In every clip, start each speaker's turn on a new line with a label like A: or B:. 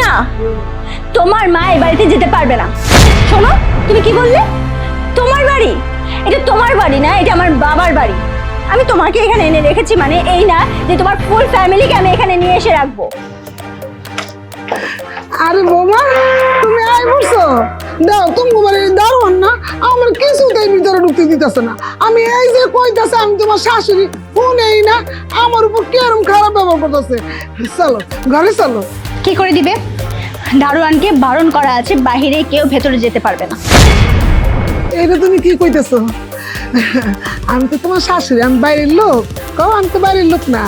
A: না, তোমার মা এই বাড়িতে যেতে পারবে না। শোনো, তুমি কি বললে? তোমার বাড়ি? এটা তোমার বাড়ি না, এটা আমার বাবার বাড়ি। আমি তোমাকে এখানে এনে রেখেছি মানে এই না যে তোমার ফুল ফ্যামিলিকে আমি এখানে নিয়ে এসে রাখব।
B: আরে বৌমা, তুমি আই বলছো দাও তুমি মানে দারোয়ান না, আমার কিছুতেই ভিতরে ঢুকতে দিতেছে না। আমি এই যে কইতাছে, আমি তোমার শাশুড়ি, ফোনেই না, আমার উপর কেরম খারাপ ব্যবহার করতেছে। চলো, ঘরে চলো।
A: কি করে দিবে? দারোয়ানকে বারণ করা আছে বাইরে কেউ ভেতরে যেতে পারবে না।
B: এটা তুমি কি কইতেছো? আমি তো তোমার শাশুড়ি আমি বাইরের লোক। কও আমি তো বাইরের লোক না।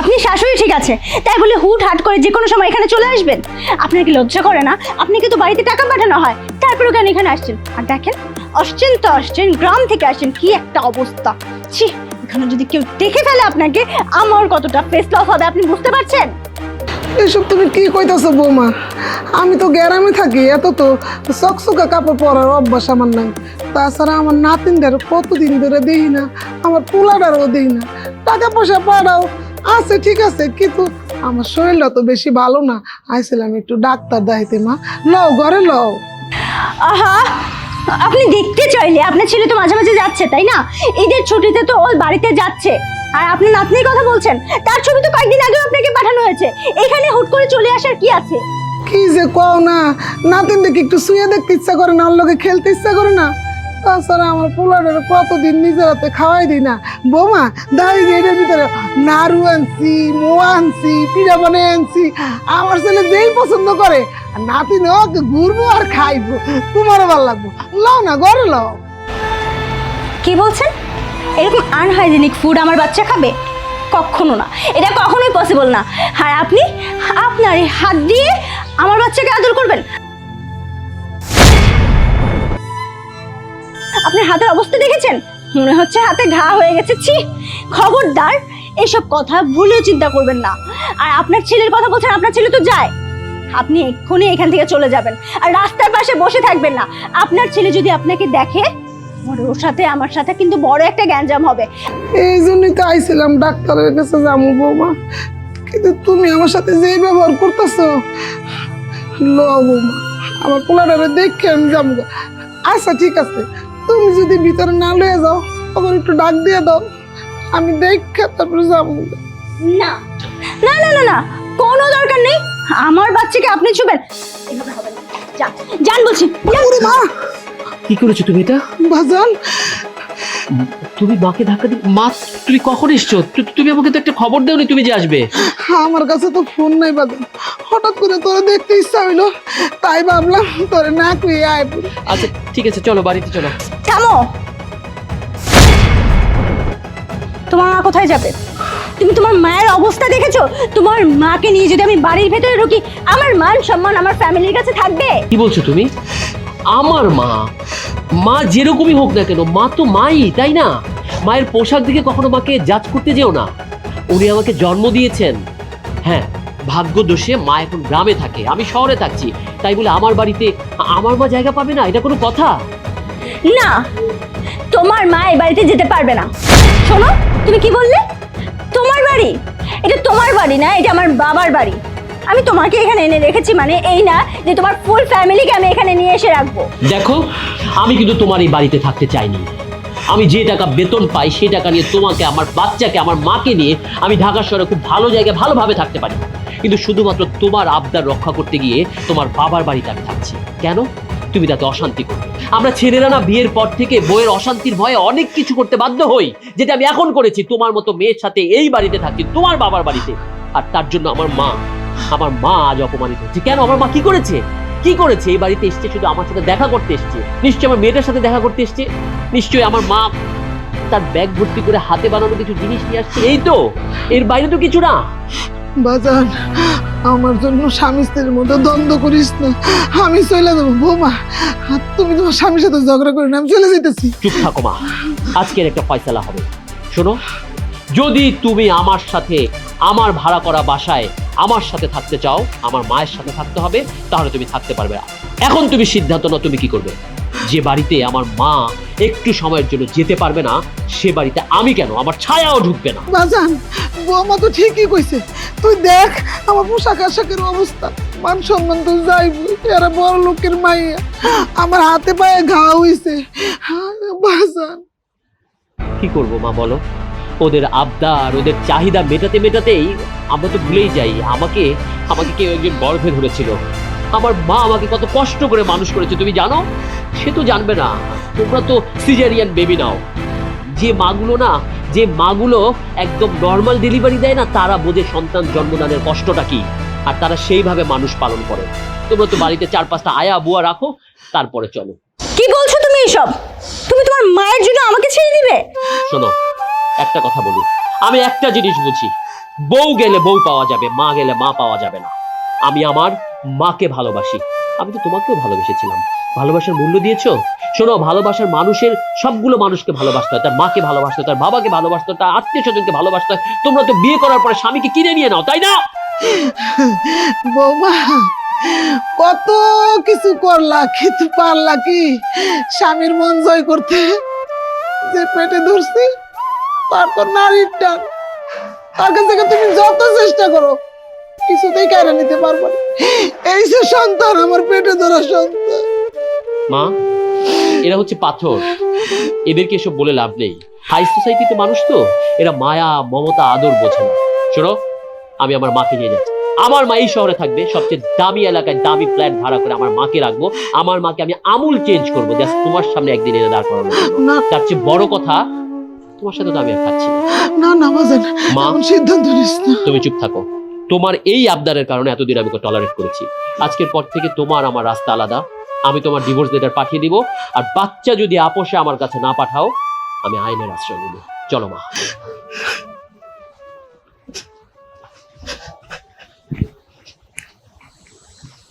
A: আপনি শাশুড়ি ঠিক আছে তাই বলে হুট হাট করে যে কোনো সময় এখানে চলে আসবেন। আপনার কি লজ্জা করে না? আপনাকে তো বাড়িতে টাকা পাঠানো হয় তারপরেও কেন এখানে আসছেন? আর দেখেন আসছেন তো আসছেন গ্রাম থেকে আসছেন কি একটা অবস্থা। ছি এখানে যদি কেউ দেখে ফেলে আপনাকে আমার কতটা ফেস লস হবে আপনি বুঝতে পারছেন?
B: এসব তুমি কি কইতাছো বৌমা? আমি তো গ্যারামে থাকি, এত তো চকচকা কাপড় পরার অভ্যাস আমার নাই। তাছাড়া আমার নাতিনদের কতদিন ধরে দেই না, আমার পোলাডারও দেই না। টাকা পয়সা পাঠাও আছে, ঠিক আছে, কিন্তু আমার শরীরটা তো বেশি ভালো না। আইছিলাম একটু ডাক্তার দেখাইতে, মা। লও, ঘরে লও।
A: আহা, আপনি দেখতে চাইলে, আপনার ছেলে তো মাঝে মাঝে যাচ্ছে, তাই না? ঈদের ছুটিতে তো ওই বাড়িতে যাচ্ছে। আর আপনি নাতনির কথা বলছেন তার ছবি তো কয়েকদিন আগেও আপনাকে পাঠানো হয়েছে। এখানে হুট করে চলে আসার কি আছে?
B: কি যে কও না নাতিনটাকে একটু শুয়ে দেখতে ইচ্ছা করে না ওর লোকে খেলতে ইচ্ছা করে না। তাছাড়া আমার পোলাডার কতদিন নিজের হাতে খাওয়াই দিই না। বৌমা দাঁড়িয়ে যে এটার ভিতরে। নাড়ু আনছি মো আনছি পিঠা বানাই আনছি। আমার ছেলে যেই পছন্দ করে আর নাতিন ওকে ঘুরবো আর খাইবো। তোমারও ভালো লাগবো। লও না ঘরে লও।
A: কি বলছেন? এরকম আনহাইজেনিক ফুড আমার বাচ্চা খাবে? কখনো না। এটা কখনোই পসিবল না। আর আপনি, আপনার এই হাত দিয়ে আমার বাচ্চাকে আদর করবেন? আপনার হাতের অবস্থা দেখেছেন? মনে হচ্ছে হাতে ঘা হয়ে গেছে। ছি, খবরদার, এসব কথা ভুলেও চিন্তা করবেন না। আর আপনার ছেলের কথা বলছেন, আপনার ছেলে তো যায়। আপনি এক্ষুনি এখান থেকে চলে যাবেন। আর রাস্তার পাশে বসে থাকবেন না। আপনার ছেলে যদি আপনাকে দেখে ওর ওর সাথে আমার সাথে কিন্তু বড় একটা গ্যাঞ্জাম হবে।
B: এই জন্যই তো আইছিলাম ডাক্তারের কাছে যাব বৌমা। কিন্তু তুমি আমার সাথে যেই ব্যবহার করতেছো লো বৌমা আমার পোলাটারে দেখে আমি যাব আচ্ছা ঠিক আছে তুমি যদি ভিতরে না লয়ে যাও তখন একটু ডাক দিয়ে দাও আমি দেখে তারপরে যাব।
A: না না না না না কোনো দরকার নেই। আমার বাচ্চাকে আপনি ছুবেন। এভাবে হবে না। যান যান। বলছি
B: মা!
C: কি করেছ তুমি এটা?
B: বাজান
C: তুমি মাকে ধাক্কা দিয়ে মা তুমি কখন এসছো? তুমি আমাকে তো একটা খবর দেওনি তুমি যে আসবে।
B: আমার কাছে তো ফোন নাই বাজান হঠাৎ করে তোরা দেখতে ইচ্ছা হইল তাই ভাবলাম তোরে না কুয়ে আয়
C: আচ্ছা ঠিক আছে চলো বাড়িতে চলো।
A: থামো। তোমার মা কোথায় যাবে? তুমি তোমার মায়ের অবস্থা দেখেছ? তোমার মাকে নিয়ে যদি আমি বাড়ির ভেতরে ঢুকি আমার মান সম্মান আমার ফ্যামিলির কাছে থাকবে?
C: কি বলছো তুমি? আমার মা? মা যেরকমই হোক না কেন, মা তো মাই, তাই না? মায়ের পোশাক দিকে কখনো মাকে জাজ করতে যেও না। উনি আমাকে জন্ম দিয়েছেন। হ্যাঁ ভাগ্য দোষে মা এখন গ্রামে থাকে, আমি শহরে থাকছি। তাই বলে আমার বাড়িতে, আমার মা জায়গা পাবে না? এটা কোনো কথা?
A: না, তোমার মা এই বাড়িতে যেতে পারবে না। শোনো, তুমি কি বললে? তোমার বাড়ি? এটা তোমার বাড়ি না, এটা আমার বাবার বাড়ি। আমি তোমাকে এখানে এনে রেখেছি মানে এই না যে তোমার ফুল ফ্যামিলিকে আমি এখানে নিয়ে এসে রাখব।
C: দেখো, আমি কিন্তু তোমার এই বাড়িতে থাকতে চাইনি। আমি যে টাকা বেতন পাই সেই টাকা নিয়ে তোমাকে, আমার বাচ্চাকে, আমার মাকে নিয়ে আমি ঢাকা শহরে খুব ভালো জায়গায় ভালোভাবে থাকতে পারি। কিন্তু শুধুমাত্র তোমার আবদার রক্ষা করতে গিয়ে তোমার বাবার বাড়িতে আমি থাকছি। কেন? তুমি তাতে অশান্তি করো আমরা ছেলেরা না বিয়ের পর থেকে বইয়ের অশান্তির ভয়ে অনেক কিছু করতে বাধ্য হই, যেটা আমি এখন করেছি। তোমার মতো মেয়ের সাথে এই বাড়িতে থাকছি, তোমার বাবার বাড়িতে। আর তার জন্য আমার মা আমার মা আজ অপমানিত হচ্ছে। কেন? আমার মা কি করেছে? কি করেছে? এই বাড়িতে এসছে শুধু আমার সাথে দেখা করতে এসছে। নিশ্চয়ই আমার মেয়েটার সাথে দেখা করতে এসছে। নিশ্চয়ই আমার মা তার ব্যাগ ভর্তি করে হাতে বানানো কিছু জিনিস নিয়ে আসছে। এই তো এর বাইরে তো কিছু না।
B: বাজান আমার জন্য স্বামী স্ত্রীর মধ্যে দ্বন্দ্ব করিস না। আমি চলে যাব বৌমা। তুমি তোমার স্বামীর সাথে ঝগড়া করে না আমি চলে যেতেছি
C: চুপ থাকো মা। আজকের একটা ফয়সালা হবে। শোনো যদি তুমি আমার সাথে আমার ভাড়া করা বাসায় আমার সাথে থাকতে চাও আমার মায়ের সাথে থাকতে হবে তাহলে তুমি থাকতে পারবে না। এখন তুমি সিদ্ধান্ত নাও তুমি কি করবে? যে বাড়িতে আমার মা একটু সময়ের জন্য যেতে পারবে না সে বাড়িতে আমি কেন? আমার ছায়াও ঢুকবে না।
B: বাজান বৌমা তো ঠিকই কইছে। তুই দেখ আমার পোশাক আশাকের অবস্থা। মান সম্মান তো যাইবই এরা বড় লোকের মাইয়া। আমার হাতে পায়ে ঘা হইছে। হ্যাঁ, বাজান।
C: কি করব মা বলো? ওদের আবদার ওদের চাহিদা মেটাতে মেটাতেই আমরা তো ভুলেই যাই। আমাকে আমাকে কেউ একজন গর্ভে ধরেছিল। আমার মা আমাকে কত কষ্ট করে মানুষ করেছে তুমি জানো? সে তো জানবে না। তোমরা তো সিজারিয়ান বেবি নাও। যে মাগুলো না যে মাগুলো একদম নর্মাল ডেলিভারি দেয় না তারা বোঝে সন্তান জন্মদানের কষ্টটা কি। আর তারা সেইভাবে মানুষ পালন করে। তোমরা তো বাড়িতে চার পাঁচটা আয়া বুয়া রাখো তারপরে চলো।
A: কি বলছো তুমি এসব? তুমি তোমার মায়ের জন্য আমাকে ছেড়ে দিবে?
C: শোনো একটা কথা বলি। আমি একটা জিনিস বুঝি। বউ গেলে বউ পাওয়া যাবে, মা গেলে মা পাওয়া যাবে না। আমি আমার মাকে ভালোবাসি। আমি তো তোমাকেও ভালোবেসেছিলাম। ভালোবাসার মূল্য দিয়েছ? শোনো, ভালোবাসার মানুষের সবগুলো মানুষকে ভালোবাসতে হয়। তার মাকে ভালোবাসতে তার বাবাকে ভালোবাসতে তার আত্মীয় স্বজনকে ভালোবাসতে হয়। তোমরা তো বিয়ে করার পরে স্বামীকে কিনে নিয়ে নাও, তাই না?
B: বৌমা, কত কিছু করলা, কিন্তু পারলা কি? স্বামীর মন জয় করতে যে পেটে ধরছি? তারপর নারীর টান তার কাছ থেকে তুমি যত চেষ্টা করো কিছুতেই কেড়ে নিতে পারব না। এই যে সন্তান আমার পেটে ধরা সন্তান।
C: মা এরা হচ্ছে পাথর। এদেরকে এসব বলে লাভ নেই। হাই সোসাইটিতে মানুষ তো এরা মায়া মমতা আদর বোঝে না। শোনো আমি আমার মাকে নিয়ে যাচ্ছি। আমার মা এই শহরে থাকবে। সবচেয়ে দামি এলাকায় দামি ফ্ল্যাট ভাড়া করে আমার মাকে রাখব। আমার মাকে আমি আমূল চেঞ্জ করব। জাস্ট তোমার সামনে একদিন এনে দাঁড় করাবো।
B: না।
C: তার চেয়ে বড় কথা তোমার সাথে তো আমি আর খাচ্ছি না।
B: না না
C: মা
B: সিদ্ধান্ত নিস না।
C: তুমি চুপ থাকো। তোমার এই আবদারের কারণে এতদিন আমি টলারেট করেছি। আজকের পর থেকে তোমার আমার রাস্তা আলাদা। আমি তোমার ডিভোর্স লেটার পাঠিয়ে দিব। আর বাচ্চা যদি আপোষে আমার কাছে না পাঠাও আমি আইনের আশ্রয় নেব। চলো মা।